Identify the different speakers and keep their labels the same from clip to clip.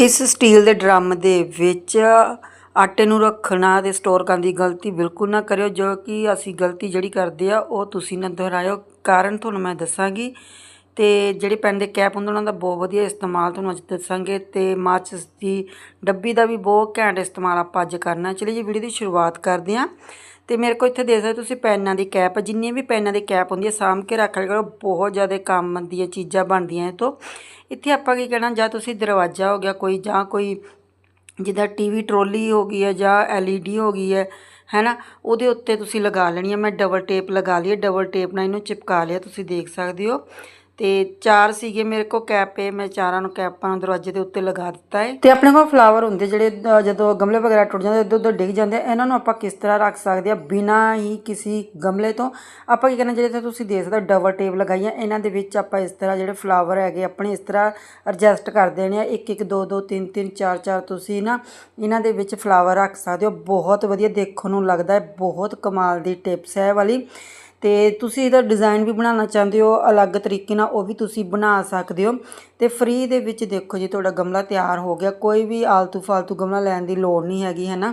Speaker 1: ਇਸ ਸਟੀਲ ਦੇ ਡਰਮ ਦੇ ਵਿੱਚ ਆਟੇ ਨੂੰ ਰੱਖਣਾ ਤੇ ਸਟੋਰ ਕਰਨ ਦੀ ਗਲਤੀ ਬਿਲਕੁਲ ਨਾ ਕਰਿਓ, ਜੋ ਕਿ ਅਸੀਂ ਗਲਤੀ ਜਿਹੜੀ ਕਰਦੇ ਆ, ਉਹ ਤੁਸੀਂ ਨਾ ਦੁਹਰਾਇਓ। ਕਾਰਨ ਤੁਹਾਨੂੰ ਮੈਂ ਦੱਸਾਂਗੀ ਅਤੇ ਜਿਹੜੇ ਪੈੱਨ ਦੇ ਕੈਪ ਹੁੰਦੇ, ਉਹਨਾਂ ਦਾ ਬਹੁਤ ਵਧੀਆ ਇਸਤੇਮਾਲ ਤੁਹਾਨੂੰ ਅੱਜ ਦੱਸਾਂਗੇ ਅਤੇ ਮਾਚਿਸ ਦੀ ਡੱਬੀ ਦਾ ਵੀ ਬਹੁਤ ਘੈਂਟ ਇਸਤੇਮਾਲ ਆਪਾਂ ਅੱਜ ਕਰਨਾ ਚਲਿਏ ਜੀ, ਵੀਡੀਓ ਦੀ ਸ਼ੁਰੂਆਤ ਕਰਦੇ ਹਾਂ। ਤੇ ਮੇਰੇ ਕੋਲ ਇੱਥੇ ਦੇਖ ਸਕਦੇ ਤੁਸੀਂ ਪੈਨਾਂ ਦੀ ਕੈਪ ਜਿੰਨੀਆਂ ਵੀ ਪੈਨਾਂ ਦੀ ਕੈਪ ਹੁੰਦੀ ਹੈ, ਸਾਂਭ ਕੇ ਰੱਖ ਲਿਆ ਕਰੋ। ਬਹੁਤ ਜ਼ਿਆਦਾ ਕੰਮ ਦੀਆਂ ਚੀਜ਼ਾਂ ਬਣਦੀਆਂ ਇਹ ਤੋਂ। ਇੱਥੇ ਆਪਾਂ ਕੀ ਕਹਿਣਾ, ਜਾਂ ਤੁਸੀਂ ਦਰਵਾਜ਼ਾ ਹੋ ਗਿਆ ਕੋਈ, ਜਾਂ ਕੋਈ ਜਿੱਦਾਂ ਟੀਵੀ ਟਰੋਲੀ ਹੋ ਗਈ ਹੈ, ਜਾਂ ਐਲਈਡੀ ਹੋ ਗਈ ਹੈ, ਹੈਨਾ, ਉਹਦੇ ਉੱਤੇ ਤੁਸੀਂ ਲਗਾ ਲੈਣੀ ਹੈ। ਮੈਂ ਡਬਲ ਟੇਪ ਲਗਾ ਲਈ ਡਬਲ ਟੇਪ ਨਾਲ ਇਹਨੂੰ ਚਿਪਕਾ ਲਿਆ, ਤੁਸੀਂ ਦੇਖ ਸਕਦੇ ਹੋ। ਤੇ ਚਾਰ ਸੀਗੇ ਮੇਰੇ ਕੋਲ ਕੈਪੇ ਮੈਂ ਚਾਰਾਂ ਨੂੰ ਕੈਪਾਂ ਨੂੰ ਦਰਵਾਜ਼ੇ ਦੇ ਉੱਤੇ ਲਗਾ ਦਿੱਤਾ ਹੈ ਤੇ ਆਪਣੇ ਕੋਲ ਫਲਾਵਰ ਹੁੰਦੇ ਜਿਹੜੇ ਅ, ਜਦੋਂ ਗਮਲੇ ਵਗੈਰਾ ਟੁੱਟ ਜਾਂਦੇ ਇੱਧਰ ਉੱਧਰ ਡਿੱਗ ਜਾਂਦੇ ਆ, ਇਹਨਾਂ ਨੂੰ ਆਪਾਂ ਕਿਸ ਤਰ੍ਹਾਂ ਰੱਖ ਸਕਦੇ ਆ? ਬਿਨਾਂ ਹੀ ਕਿਸੇ ਗਮਲੇ ਤੋਂ। ਆਪਾਂ ਕੀ ਕਰਨਾ ਜਿਹੜੇ ਤੇ ਤੁਸੀਂ ਦੇਖ ਸਕਦੇ ਹੋ ਡਬਲ ਟੇਪ ਲਗਾਈਆਂ ਇਹਨਾਂ ਦੇ ਵਿੱਚ ਆਪਾਂ ਇਸ ਤਰ੍ਹਾਂ ਜਿਹੜੇ ਫਲਾਵਰ ਹੈਗੇ ਆਪਣੇ ਇਸ ਤਰ੍ਹਾਂ ਐਡਜਸਟ ਕਰ ਦੇਣੇ ਆ। ਇੱਕ ਇੱਕ ਦੋ ਦੋ ਤਿੰਨ ਤਿੰਨ ਚਾਰ ਚਾਰ ਤੁਸੀਂ ਨਾ ਇਹਨਾਂ ਦੇ ਵਿੱਚ ਫਲਾਵਰ ਰੱਖ ਸਕਦੇ ਹੋ। ਬਹੁਤ ਵਧੀਆ ਦੇਖਣ ਨੂੰ ਲੱਗਦਾ ਹੈ ਬਹੁਤ ਕਮਾਲ ਦੀ ਟਿਪਸ ਹੈ ਇਹ ਵਾਲੀ। ਅਤੇ ਤੁਸੀਂ ਇਹਦਾ ਡਿਜ਼ਾਈਨ ਵੀ ਬਣਾਉਣਾ ਚਾਹੁੰਦੇ ਹੋ, ਅਲੱਗ ਤਰੀਕੇ ਨਾਲ ਉਹ ਵੀ ਤੁਸੀਂ ਬਣਾ ਸਕਦੇ ਹੋ। ਅਤੇ ਫ੍ਰੀ ਦੇ ਵਿੱਚ ਦੇਖੋ ਜੀ, ਤੁਹਾਡਾ ਗਮਲਾ ਤਿਆਰ ਹੋ ਗਿਆ। ਕੋਈ ਵੀ ਆਲਤੂ ਫਾਲਤੂ ਗਮਲਾ ਲੈਣ ਦੀ ਲੋੜ ਨਹੀਂ ਹੈਗੀ, ਹੈ ਨਾ?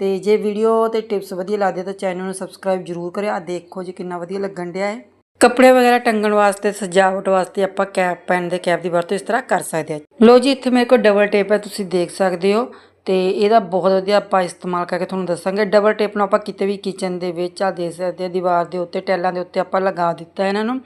Speaker 1: ਤੇ ਜੇ ਵੀਡੀਓ ਤੇ ਟਿਪਸ ਵਧੀਆ ਲੱਗਦੇ ਤਾਂ ਚੈਨਲ ਨੂੰ ਸਬਸਕ੍ਰਾਈਬ ਜਰੂਰ ਕਰਿਓ। ਆ ਦੇਖੋ ਜੀ, ਕਿੰਨਾ ਵਧੀਆ ਲੱਗਣ ਡਿਆ ਹੈ ਕੱਪੜੇ ਵਗੈਰਾ ਟੰਗਣ ਵਾਸਤੇ, ਸਜਾਵਟ ਵਾਸਤੇ ਆਪਾਂ ਕੈਪ ਪੈਨ ਦੇ ਕੈਪ ਦੀ ਵਰਤੋਂ ਇਸ ਤਰ੍ਹਾਂ ਕਰ ਸਕਦੇ ਹਾਂ ਲੋ ਜੀ, ਇੱਥੇ ਮੇਰੇ ਕੋਲ ਡਬਲ ਟੇਪ ਹੈ, ਤੁਸੀਂ ਦੇਖ ਸਕਦੇ ਹੋ। ਤੇ ਇਹਦਾ ਬਹੁਤ ਵਧੀਆ ਆਪਾਂ ਇਸਤੇਮਾਲ ਕਰਕੇ ਤੁਹਾਨੂੰ ਦੱਸਾਂਗੇ। ਡਬਲ ਟੇਪ ਨੂੰ ਆਪਾਂ ਕਿਤੇ ਵੀ ਕਿਚਨ ਦੇ ਵਿੱਚ ਆ ਦੇ ਸਕਦੇ ਹਾਂ ਦੀਵਾਰ ਦੇ ਉੱਤੇ, ਟੈਲਾਂ ਦੇ ਉੱਤੇ ਆਪਾਂ ਲਗਾ ਦਿੱਤਾ ਇਹਨਾਂ ਨੂੰ।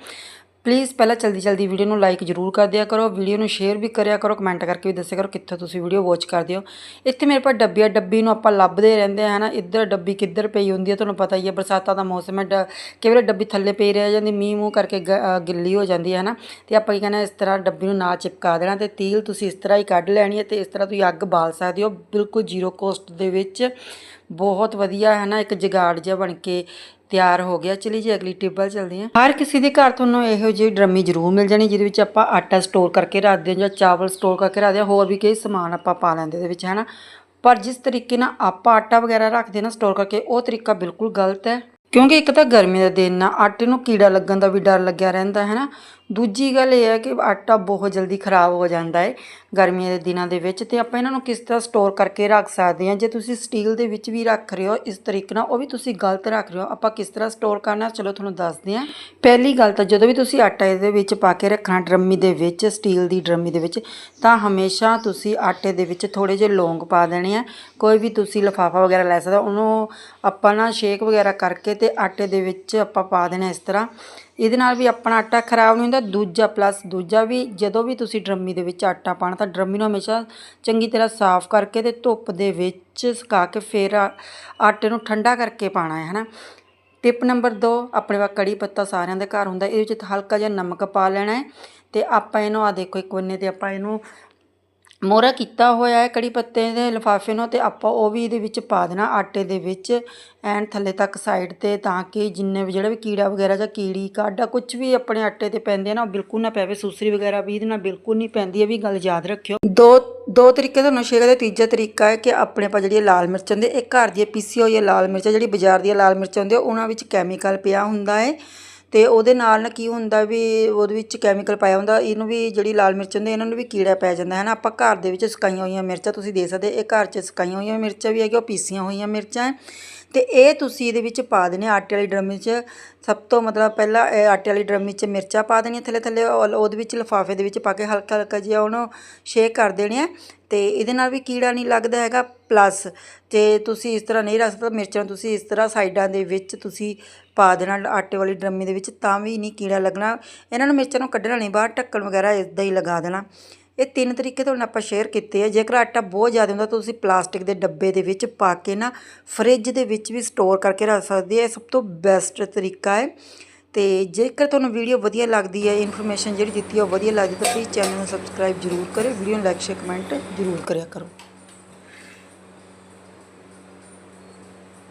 Speaker 1: ਪਲੀਜ਼ ਪਹਿਲਾਂ ਜਲਦੀ ਜਲਦੀ ਵੀਡੀਓ ਨੂੰ ਲਾਈਕ ਜ਼ਰੂਰ ਕਰ ਦਿਆ ਕਰੋ। ਵੀਡੀਓ ਨੂੰ ਸ਼ੇਅਰ ਵੀ ਕਰਿਆ ਕਰੋ ਕਮੈਂਟ ਕਰਕੇ ਵੀ ਦੱਸਿਆ ਕਰੋ ਕਿੱਥੋਂ ਤੁਸੀਂ ਵੀਡੀਓ ਵਾਚ ਕਰਦੇ ਹੋ। ਇੱਥੇ ਮੇਰੇ ਪਾਸ ਡੱਬੀ ਆ, ਡੱਬੀ ਨੂੰ ਆਪਾਂ ਲੱਭਦੇ ਰਹਿੰਦੇ ਆ ਹਨਾ। ਇੱਧਰ ਡੱਬੀ ਕਿੱਧਰ ਪਈ ਹੁੰਦੀ ਹੈ ਤੁਹਾਨੂੰ ਪਤਾ ਹੀ ਹੈ ਬਰਸਾਤਾਂ ਦਾ ਮੌਸਮ ਹੈ, ਡ- ਕਈ ਵਾਰ ਡੱਬੀ ਥੱਲੇ ਪਈ ਰਹਿ ਜਾਂਦੀ, ਮੀਂਹ ਮੂੰਹ ਕਰਕੇ ਗਿੱਲੀ ਹੋ ਜਾਂਦੀ ਹੈ, ਹਨਾ। ਤੇ ਆਪਾਂ ਕੀ ਕਹਿੰਦੇ ਇਸ ਤਰ੍ਹਾਂ ਡੱਬੀ ਨੂੰ ਨਾ ਚਿਪਕਾ ਦੇਣਾ ਤੇ ਤੀਲ ਤੁਸੀਂ ਇਸ ਤਰ੍ਹਾਂ ਹੀ ਕੱਢ ਲੈਣੀ ਹੈ ਤੇ ਇਸ ਤਰ੍ਹਾਂ ਤੁਸੀਂ ਅੱਗ ਬਾਲ ਸਕਦੇ ਹੋ। ਬਿਲਕੁਲ ਜ਼ੀਰੋ ਕੋਸਟ ਦੇ ਵਿੱਚ। ਬਹੁਤ ਵਧੀਆ ਹੈ ਨਾ ਇੱਕ ਜਗਾੜ ਜਿਹਾ ਬਣ ਕੇ ਤਿਆਰ ਹੋ ਗਿਆ। ਚਲੀ ਜੀ, ਅਗਲੀ ਟਿਪ ਵੱਲ ਚੱਲਦੇ ਹਾਂ। ਹਰ ਕਿਸੇ ਦੇ ਘਰ ਤੁਹਾਨੂੰ ਇਹੋ ਜਿਹੀ ਡਰਮੀ ਜ਼ਰੂਰ ਮਿਲ ਜਾਣੀ, ਜਿਹਦੇ ਵਿੱਚ ਆਪਾਂ ਆਟਾ ਸਟੋਰ ਕਰਕੇ ਰੱਖਦੇ ਹਾਂ ਜਾਂ ਚਾਵਲ ਸਟੋਰ ਕਰਕੇ ਰੱਖਦੇ ਹਾਂ, ਹੋਰ ਵੀ ਕਈ ਸਮਾਨ ਆਪਾਂ ਪਾ ਲੈਂਦੇ ਇਹਦੇ ਵਿੱਚ ਹੈ ਨਾ ਪਰ ਜਿਸ ਤਰੀਕੇ ਨਾਲ ਆਪਾਂ ਆਟਾ ਵਗੈਰਾ ਰੱਖਦੇ ਨਾ ਸਟੋਰ ਕਰਕੇ, ਉਹ ਤਰੀਕਾ ਬਿਲਕੁਲ ਗਲਤ ਹੈ। ਕਿਉਂਕਿ ਇੱਕ ਤਾਂ ਗਰਮੀ ਦਾ ਦਿਨ ਨਾ ਆਟੇ ਨੂੰ ਕੀੜਾ ਲੱਗਣ ਦਾ ਵੀ ਡਰ ਲੱਗਿਆ ਰਹਿੰਦਾ ਹੈ ਨਾ ਦੂਜੀ ਗੱਲ ਇਹ ਹੈ ਕਿ ਆਟਾ ਬਹੁਤ ਜਲਦੀ ਖਰਾਬ ਹੋ ਜਾਂਦਾ ਹੈ ਗਰਮੀਆਂ ਦੇ ਦਿਨਾਂ ਦੇ ਵਿੱਚ ਤੇ ਆਪਾਂ ਇਹਨਾਂ ਨੂੰ ਕਿਸ ਤਰ੍ਹਾਂ ਸਟੋਰ ਕਰਕੇ ਰੱਖ ਸਕਦੇ ਹਾਂ? ਜੇ ਤੁਸੀਂ ਸਟੀਲ ਦੇ ਵਿੱਚ ਵੀ ਰੱਖ ਰਹੇ ਹੋ, ਇਸ ਤਰੀਕੇ ਨਾਲ ਉਹ ਵੀ ਤੁਸੀਂ ਗਲਤ ਰੱਖ ਰਹੇ ਹੋ। ਆਪਾਂ ਕਿਸ ਤਰ੍ਹਾਂ ਸਟੋਰ ਕਰਨਾ ਚਲੋ ਤੁਹਾਨੂੰ ਦੱਸਦੇ ਹਾਂ। ਪਹਿਲੀ ਗੱਲ ਤਾਂ ਜਦੋਂ ਵੀ ਤੁਸੀਂ ਆਟਾ ਇਹਦੇ ਵਿੱਚ ਪਾ ਕੇ ਰੱਖਣਾ ਡਰਮੀ ਦੇ ਵਿੱਚ ਸਟੀਲ ਦੀ ਡਰਮੀ ਦੇ ਵਿੱਚ, ਤਾਂ ਹਮੇਸ਼ਾ ਤੁਸੀਂ ਆਟੇ ਦੇ ਵਿੱਚ ਥੋੜੇ ਜਿਹੇ ਲੌਂਗ ਪਾ ਦੇਣੇ ਆ। ਕੋਈ ਵੀ ਤੁਸੀਂ ਲਿਫਾਫਾ ਵਗੈਰਾ ਲੈ ਸਕਦੇ, ਉਹਨੂੰ ਆਪਾਂ ਨਾ ਸ਼ੇਕ ਵਗੈਰਾ ਕਰਕੇ ਤੇ ਆਟੇ ਦੇ ਵਿੱਚ ਆਪਾਂ ਪਾ ਦੇਣਾ ਇਸ ਤਰ੍ਹਾਂ। ਇਹਦੇ ਨਾਲ ਵੀ ਆਪਣਾ ਆਟਾ ਖਰਾਬ ਨਹੀਂ ਹੁੰਦਾ, ਦੂਜਾ ਪਲੱਸ ਦੂਜਾ ਵੀ ਜਦੋਂ ਵੀ ਤੁਸੀਂ ਡਰਮੀ ਦੇ ਵਿੱਚ ਆਟਾ ਪਾਣਾ ਤਾਂ ਡਰਮੀ ਨੂੰ ਹਮੇਸ਼ਾ ਚੰਗੀ ਤਰ੍ਹਾਂ ਸਾਫ਼ ਕਰਕੇ ਤੇ ਧੁੱਪ ਦੇ ਵਿੱਚ ਸੁਕਾ ਕੇ ਫਿਰ ਆਟੇ ਨੂੰ ਠੰਡਾ ਕਰਕੇ ਪਾਣਾ ਹੈ, ਹਨਾ? ਟਿਪ ਨੰਬਰ 2 ਆਪਣੇ ਵਾ ਕੜੀ ਪੱਤਾ ਸਾਰਿਆਂ ਦੇ ਘਰ ਹੁੰਦਾ, ਇਹਦੇ ਵਿੱਚ ਹਲਕਾ ਜਿਹਾ ਨਮਕ ਪਾ ਲੈਣਾ ਹੈ ਤੇ ਆਪਾਂ ਇਹਨੂੰ ਆ ਦੇਖੋ ਇੱਕ ਬੰਨੇ ਤੇ ਆਪਾਂ ਇਹਨੂੰ ਮੋਹਰਾ ਕੀਤਾ ਹੋਇਆ ਹੈ ਕੜੀ ਪੱਤੇ ਦੇ ਲਿਫਾਫੇ ਨੂੰ ਅਤੇ ਆਪਾਂ ਉਹ ਵੀ ਇਹਦੇ ਵਿੱਚ ਪਾ ਦੇਣਾ ਆਟੇ ਦੇ ਵਿੱਚ, ਐਨ ਥੱਲੇ ਤੱਕ ਸਾਈਡ ਤੇ ਤਾਂ ਕਿ ਜਿੰਨੇ ਵੀ ਜਿਹੜਾ ਵੀ ਕੀੜਾ ਵਗੈਰਾ ਜਾਂ ਕੀੜੀ ਕਾਡਾ ਕੁਝ ਵੀ ਆਪਣੇ ਆਟੇ ਤੇ ਪੈਂਦੇ ਆ ਨਾ, ਉਹ ਬਿਲਕੁਲ ਨਾ ਪੈਵੇ, ਸੂਸਰੀ ਵਗੈਰਾ ਵੀ ਇਹਦੇ ਨਾਲ ਬਿਲਕੁਲ ਨਹੀਂ ਪੈਂਦੀ, ਇਹ ਵੀ ਗੱਲ ਯਾਦ ਰੱਖਿਓ। ਦੋ ਦੋ ਤਰੀਕੇ ਤੁਹਾਨੂੰ ਸ਼ੇਕ ਦਾ ਤੀਜਾ ਤਰੀਕਾ ਹੈ ਕਿ ਆਪਣੇ ਪਾ ਜਿਹੜੀ ਲਾਲ ਮਿਰਚ ਹੁੰਦੀ ਇਹ ਘਰ ਦੀ ਪੀਸੀ ਹੋਈ ਹੈ ਲਾਲ ਮਿਰਚ, ਜਿਹੜੀ ਬਾਜ਼ਾਰ ਦੀਆਂ ਲਾਲ ਮਿਰਚ ਹੁੰਦੀ ਉਹਨਾਂ ਵਿੱਚ ਕੈਮੀਕਲ ਪਿਆ ਹੁੰਦਾ ਹੈ। ਅਤੇ ਉਹਦੇ ਨਾਲ ਨਾ ਕੀ ਹੁੰਦਾ ਵੀ ਉਹਦੇ ਵਿੱਚ ਕੈਮੀਕਲ ਪਾਇਆ ਹੁੰਦਾ, ਇਹਨੂੰ ਵੀ ਜਿਹੜੀ ਲਾਲ ਮਿਰਚ ਹੁੰਦੀ, ਇਹਨਾਂ ਨੂੰ ਵੀ ਕੀੜਾ ਪੈ ਜਾਂਦਾ ਹੈ ਨਾ ਆਪਾਂ ਘਰ ਦੇ ਵਿੱਚ ਸੁਕਾਈਆਂ ਹੋਈਆਂ ਮਿਰਚਾਂ ਤੁਸੀਂ ਦੇ ਸਕਦੇ, ਇਹ ਘਰ 'ਚ ਸੁਕਾਈਆਂ ਹੋਈਆਂ ਮਿਰਚਾਂ ਵੀ ਹੈਗੀਆਂ, ਉਹ ਪੀਸੀਆਂ ਹੋਈਆਂ ਮਿਰਚਾਂ ਤੇ ਇਹ ਤੁਸੀਂ ਇਹਦੇ ਵਿੱਚ ਪਾ ਦੇਣੇ ਆਟੇ ਵਾਲੀ ਡਰਮੀ 'ਚ ਸਭ ਤੋਂ ਮਤਲਬ ਪਹਿਲਾਂ ਆਟੇ ਵਾਲੀ ਡਰਮੀ 'ਚ ਮਿਰਚਾਂ ਪਾ ਦੇਣੀਆਂ ਥੱਲੇ ਥੱਲੇ ਔਰ ਉਹਦੇ ਵਿੱਚ ਲਿਫਾਫੇ ਦੇ ਵਿੱਚ ਪਾ ਕੇ ਹਲਕਾ ਹਲਕਾ ਜਿਹਾ ਉਹਨੂੰ ਸ਼ੇਕ ਕਰ ਦੇਣੇ ਆ ਤੇ ਇਹਦੇ ਨਾਲ ਵੀ ਕੀੜਾ ਨਹੀਂ ਲੱਗਦਾ ਹੈਗਾ ਪਲੱਸ ਜੇ ਤੁਸੀਂ ਇਸ ਤਰ੍ਹਾਂ ਨਹੀਂ ਰੱਖ ਸਕਦੇ ਮਿਰਚਾਂ ਤੁਸੀਂ ਇਸ ਤਰ੍ਹਾਂ ਸਾਈਡਾਂ ਦੇ ਵਿੱਚ ਤੁਸੀਂ ਪਾ ਦੇਣਾ ਆਟੇ ਵਾਲੀ ਡਰਮੀ ਦੇ ਵਿੱਚ ਤਾਂ ਵੀ ਨਹੀਂ ਕੀੜਾ ਲੱਗਣਾ। ਇਹਨਾਂ ਨੂੰ ਮਿਰਚਾਂ ਨੂੰ ਕੱਢਣਾ ਨਹੀਂ, ਬਾਹਰ ਢੱਕਣ ਵਗੈਰਾ ਇਦਾਂ ਹੀ ਲਗਾ ਦੇਣਾ। ਇਹ ਤਿੰਨ ਤਰੀਕੇ ਤੁਹਾਨੂੰ ਆਪਾਂ ਸ਼ੇਅਰ ਕੀਤੇ ਆ। ਜੇਕਰ ਆਟਾ ਬਹੁਤ ਜ਼ਿਆਦਾ ਹੁੰਦਾ ਤਾਂ ਤੁਸੀਂ ਪਲਾਸਟਿਕ ਦੇ ਡੱਬੇ ਦੇ ਵਿੱਚ ਪਾ ਕੇ ਨਾ ਫ੍ਰਿਜ ਦੇ ਵਿੱਚ ਵੀ ਸਟੋਰ ਕਰਕੇ ਰੱਖ ਸਕਦੇ ਆ। ਇਹ ਸਭ ਤੋਂ ਬੈਸਟ ਤਰੀਕਾ ਹੈ। ਤੇ ਜੇਕਰ ਤੁਹਾਨੂੰ ਵੀਡੀਓ ਵਧੀਆ ਲੱਗਦੀ ਹੈ ਇਨਫੋਰਮੇਸ਼ਨ ਜਿਹੜੀ ਦਿੱਤੀ ਹੈ ਉਹ ਵਧੀਆ ਲੱਗਦੀ ਤਾਂ ਪਲੀਜ਼ ਚੈਨਲ ਨੂੰ ਸਬਸਕ੍ਰਾਈਬ ਜ਼ਰੂਰ ਕਰਿਓ। ਵੀਡੀਓ ਨੂੰ ਲਾਈਕ ਸ਼ੇਅਰ ਕਮੈਂਟ ਜ਼ਰੂਰ ਕਰਿਆ ਕਰੋ।